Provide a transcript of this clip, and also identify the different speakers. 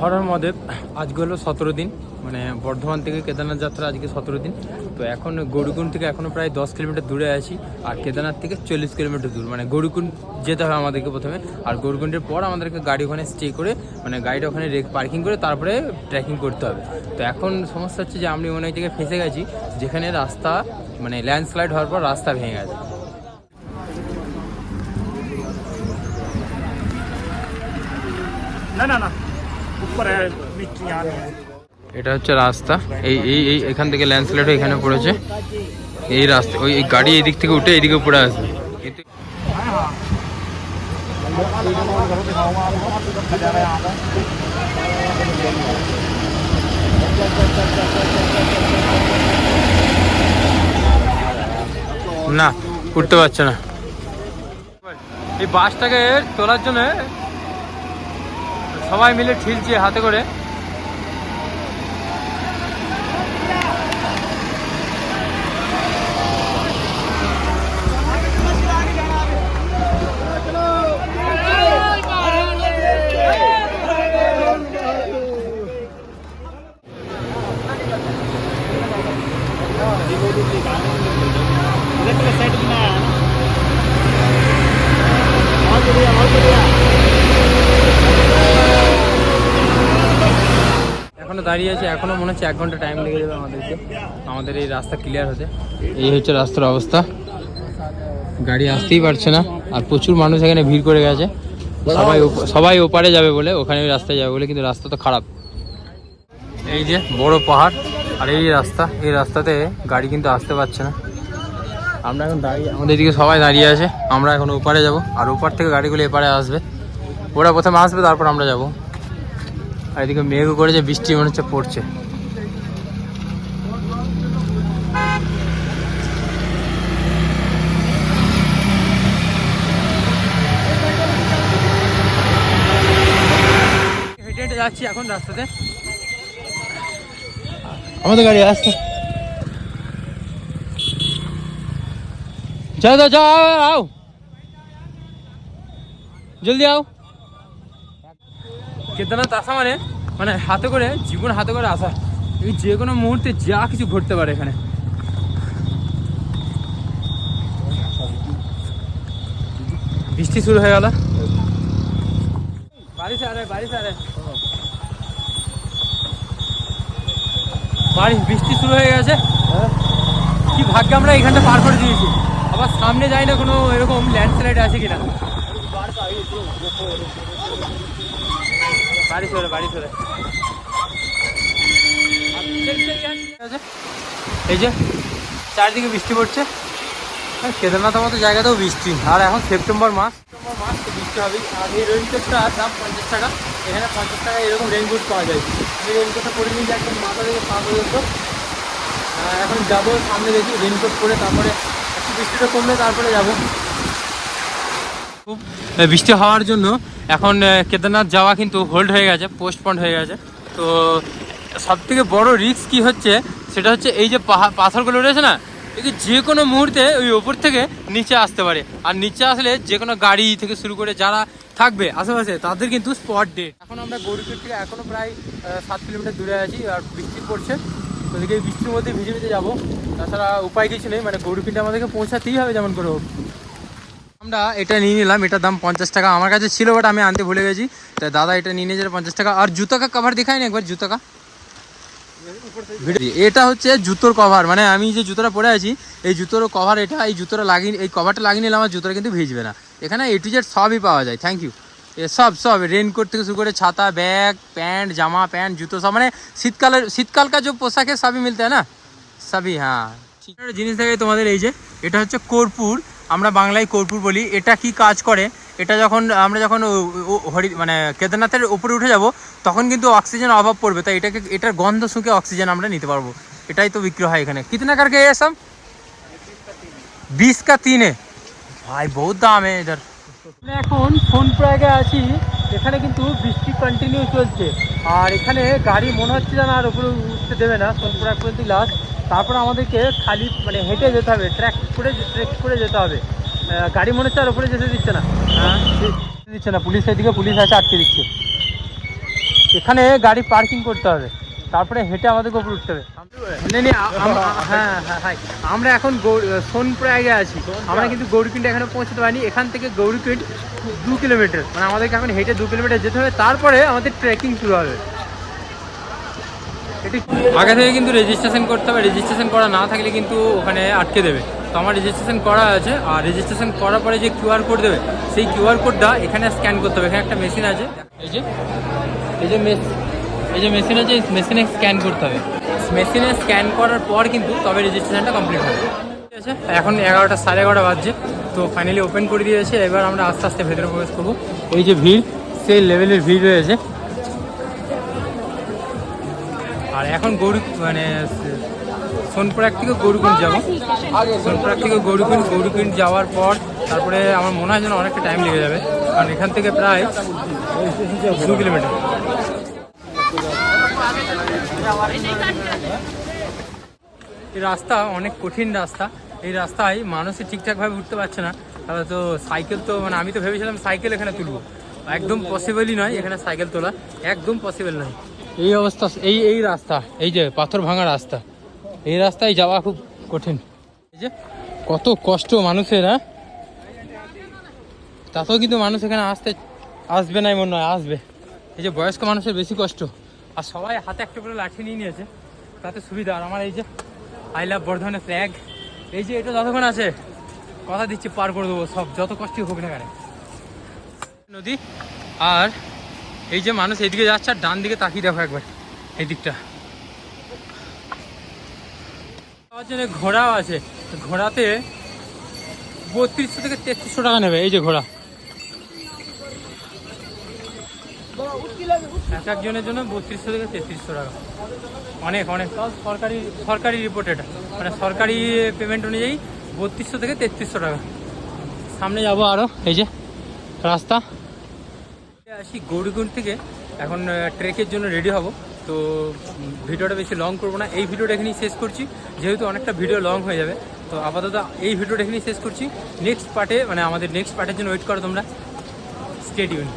Speaker 1: Horror মদেব আজকে হলো সতেরো দিন মানে বর্ধমান থেকে কেদারনাথ যাত্রা আজকে সতেরো দিন। তো এখন গরুকুন থেকে এখনও প্রায় দশ কিলোমিটার দূরে আছি, আর কেদারনাথ থেকে চল্লিশ কিলোমিটার দূর মানে গরুকুন যেতে হয় আমাদেরকে প্রথমে। আর গরুকুণ্ডের পর আমাদেরকে গাড়ি ওখানে স্টে করে মানে গাড়িটা ওখানে পার্কিং করে তারপরে ট্রেকিং করতে হবে। তো এখন সমস্যা হচ্ছে যে আমি অনেক জায়গায় ফেঁসে গেছি, যেখানে রাস্তা মানে ল্যান্ডস্লাইড হওয়ার পর রাস্তা ভেঙে গেছে।
Speaker 2: না না না।
Speaker 1: এটা হচ্ছে রাস্তা। এই এই এই, এখান থেকে ল্যান্ডস্লাইড এখানে পড়েছে। এই রাস্তা, ওই গাড়ি এই দিক থেকে উঠে এদিকে পড়ে আসবে। না, উঠতে পারছে না। এই বাসটাকে তোলার জন্য সবাই মিলে ঠিলছি হাতে করে। এখনও দাঁড়িয়ে আছে, এখনও মনে হচ্ছে এক ঘণ্টা টাইম লেগে যাবে আমাদেরকে। আমাদের এই রাস্তা ক্লিয়ার হতে। এই হচ্ছে রাস্তার অবস্থা। গাড়ি আসতেই পারছে না, আর প্রচুর মানুষ এখানে ভিড় করে গেছে। সবাই সবাই ওপারে যাবে বলে, ওখানে রাস্তায় যাবে বলে, কিন্তু রাস্তা তো খারাপ। এই যে বড় পাহাড়, আর এই রাস্তা, এই রাস্তাতে গাড়ি কিন্তু আসতে পারছে না। আমরা এখন দাঁড়িয়ে, আমাদের এদিকে সবাই দাঁড়িয়ে আছে, আমরা এখন ওপারে যাব, আর ওপার থেকে গাড়িগুলো এপারে আসবে। ওরা প্রথমে আসবে, তারপর আমরা যাব। আর এদিকে মেঘও করেছে বৃষ্টি মনে হচ্ছে পড়ছে। হেঁটে হেঁটে যাচ্ছি এখন রাস্তাতে। আমাদের গাড়ি আসছে যাও যাও যাও আও জলদি আও। কেদারনাথ আসা মানে মানে হাতে করে, জীবন হাতে করে আসা। এই যে কোনো মুহূর্তে যা কিছু ঘটতে পারে এখানে। বৃষ্টি শুরু হয়ে গেল। আরে আরে। বৃষ্টি শুরু হয়ে গেছে। কি ভাগ্যে আমরা এখানটা পার করে দিয়েছি। আবার সামনে যাই না কোনো এরকম ল্যান্ডস্লাইড আছে কিনা। বাড়ি চলে বাড়ি চলে এই যে, চারিদিকে বৃষ্টি পড়ছে। আর কেদারনাথের মতো জায়গাতেও বৃষ্টি। আর এখন সেপ্টেম্বর মাস। সেপ্টেম্বর মাস তো বৃষ্টি হবেই। আর এই রেইনকোটটা দাম পঞ্চাশ টাকা। এখানে পঞ্চাশ টাকা এরকম রেইনকোট পাওয়া যায়। আমি রেইনকোটটা পরে নিয়ে একদম মাথা থেকে পা পর্যন্ত। এখন যাব সামনে দেখি রেইনকোট পরে, তারপরে একটু বৃষ্টিটা কমলে তারপরে যাব। বৃষ্টি হওয়ার জন্য এখন কেদারনাথ যাওয়া কিন্তু হোল্ড হয়ে গেছে পোস্টপন্ড হয়ে গেছে। তো সব থেকে বড় রিস্ক কি হচ্ছে, সেটা হচ্ছে এই যে পাহা- পাথরগুলো রয়েছে না একে যে কোনো মুহূর্তে ওই ওপর থেকে নিচে আসতে পারে। আর নিচে আসলে যে কোনো গাড়ি থেকে শুরু করে যারা থাকবে আশেপাশে, তাদের কিন্তু স্পট ডেট এখন আমরা গৌরীপুর থেকে এখনও প্রায় সাত কিলোমিটার দূরে আছি আর বৃষ্টি পড়ছে। তো এই বৃষ্টির মধ্যে ভিজে ভিজে যাব। তাছাড়া উপায় কিছু নেই মানে গৌরীপিনটা আমাদেরকে পৌঁছাতেই হবে যেমন করে হোক। আমরা এটা নিয়ে নিলাম, এটার দাম পঞ্চাশ টাকা। আমার কাছে ছিল বাট আমি আনতে ভুলে গেছি। তাই দাদা এটা নিয়ে নিয়েছে পঞ্চাশ টাকা। আর জুতো কা কভার দেখায় না একবার, জুতো কা? এটা হচ্ছে জুতোর কভার মানে আমি যে জুতোটা পরে আছি, এই জুতোর কভার এটা এই জুতোটা লাগিয়ে, এই কভারটা লাগিয়ে নিলে আমার জুতোটা কিন্তু ভিজবে না। এখানে এ টু জেড সবই পাওয়া যায়। থ্যাংক ইউ এ সব সব। রেনকোট থেকে শুরু করে ছাতা ব্যাগ প্যান্ট জামা প্যান্ট জুতো সব। মানে শীতকালের শীতকাল কা যে পোশাক है সবই মিলতে হয় না? সবই হ্যাঁ। জিনিস থাকে তোমাদের, এই যে, এটা হচ্ছে কর্পূর। আমরা বাংলায় কর্পূর বলি, এটা কি কাজ করে? এটা যখন, আমরা যখন হরি মানে কেদারনাথের উপরে উঠে যাব, তখন কিন্তু অক্সিজেন অভাব পড়বে, তাই এটাকে, এটার গন্ধ শুকে অক্সিজেন আমরা নিতে পারব। এটাই তো বিক্রি হয় এখানে। কিতনা কার কে সব বিশ কা তিনে। ভাই, বহুত দাম এটার। এখন ফোন প্রয়াগে আছি, এখানে কিন্তু বৃষ্টি কন্টিনিউ চলছে। আর এখানে গাড়ি মনে হচ্ছে না আর উপরে উঠতে দেবে না ফোন প্রয়াগ পর্যন্ত লাস্ট তারপর আমাদেরকে খালি মানে হেঁটে যেতে হবে ট্র্যাক করে ট্রেক করে যেতে হবে। গাড়ি মনে হচ্ছে আর ওপরে যেতে দিচ্ছে না। হ্যাঁ দিচ্ছে না, পুলিশ এদিকে, পুলিশ আছে আটকে দিচ্ছে। এখানে গাড়ি পার্কিং করতে হবে, তারপরে হেঁটে আমাদেরকে উপরে উঠতে হবে। হ্যাঁ হ্যাঁ আমরা এখন গৌ- সোনপ্রয়াগে আছি। আমরা কিন্তু গৌরীকুণ্ড এখানে পৌঁছতে পারিনি। এখান থেকে গৌরীকুণ্ড দু কিলোমিটার। মানে আমাদেরকে এখন হেঁটে দু কিলোমিটার যেতে হবে। তারপরে আমাদের ট্রেকিং শুরু হবে। আগে থেকে কিন্তু রেজিস্ট্রেশন করতে হবে। রেজিস্ট্রেশন করা না থাকলে কিন্তু ওখানে আটকে দেবে। তো আমার রেজিস্ট্রেশন করা আছে। আর রেজিস্ট্রেশন করার পরে যে কিউআর কোড দেবে, সেই কিউআর কোডটা এখানে স্ক্যান করতে হবে। এখানে একটা মেশিন আছে। এই যে এই যে এই যে মেশিন আছে মেশিনে স্ক্যান করতে হবে। মেশিনে স্ক্যান করার পর কিন্তু তবে রেজিস্ট্রেশনটা কমপ্লিট হবে। ঠিক আছে? এখন এগারোটা, সাড়ে এগারোটা বাজছে। তো ফাইনালি ওপেন করে দিয়েছে। এবার আমরা আস্তে আস্তে ভেতরে প্রবেশ করব। এই যে ভিড়, সেই লেভেলের ভিড় রয়েছে। আর এখন গৌরী মানে সোনপুরাক থেকে গৌরীকুণ্ড যাব। সোনপুরাক থেকে গৌরীকুণ্ড গৌরীকুণ্ড যাওয়ার পর তারপরে আমার মনে হয় যেন অনেকটা টাইম লেগে যাবে। কারণ এখান থেকে প্রায় দু কিলোমিটার। এই রাস্তা অনেক কঠিন রাস্তা। এই রাস্তায় মানুষই ঠিকঠাকভাবে উঠতে পারছে না। তাহলে তো সাইকেল তো মানে আমি তো ভেবেছিলাম সাইকেল এখানে তুলবো। একদম পসিবলই নয় এখানে সাইকেল তোলা। একদম পসিবল নয়। এই অবস্থা, এই এই রাস্তা, এই যে পাথর ভাঙা রাস্তা, এই রাস্তায় যাওয়া খুব কঠিন। এই যে কত কষ্ট মানুষের। হ্যাঁ তাতেও কিন্তু মানুষ এখানে আসতে, আসবে না মনে নয় আসবে। এই যে বয়স্ক মানুষের বেশি কষ্ট। আর সবাই হাতে একটা করে লাঠি নিয়ে নিয়েছে, তাতে সুবিধা। আর আমার এই যে আই লাভ বর্ধমানের ফ্ল্যাগ এই যে এটা যতক্ষণ আছে, কথা দিচ্ছি, পার করে দেবো সব, যত কষ্টই হোক না কেন। নদী আর এই যে মানুষ এইদিকে যাচ্ছে আর ডান দিকে তাকিয়ে দেখো একবার, এই দিকটা। ঘোড়াও আছে, ঘোড়াতে বত্রিশশো থেকে তেত্রিশশো টাকা নেবে, এই যে ঘোড়া। এক একজনের জন্য বত্রিশশো থেকে তেত্রিশশো টাকা। অনেক অনেক। সরকারি সরকারি রিপোর্ট এটা। মানে সরকারি পেমেন্ট অনুযায়ী বত্রিশশো থেকে তেত্রিশশো টাকা। সামনে যাব আরও এই যে রাস্তা। আসি গৌরীকুণ্ড থেকে। এখন ট্রেকের জন্য রেডি হব। তো ভিডিওটা বেশি লং করব না। এই ভিডিওটা এখানেই শেষ করছি। যেহেতু অনেকটা ভিডিও লং হয়ে যাবে, তো আপাতত এই ভিডিওটা এখানেই শেষ করছি। নেক্সট পার্টে মানে আমাদের নেক্সট পার্টের জন্য ওয়েট করো তোমরা। স্টেডিউন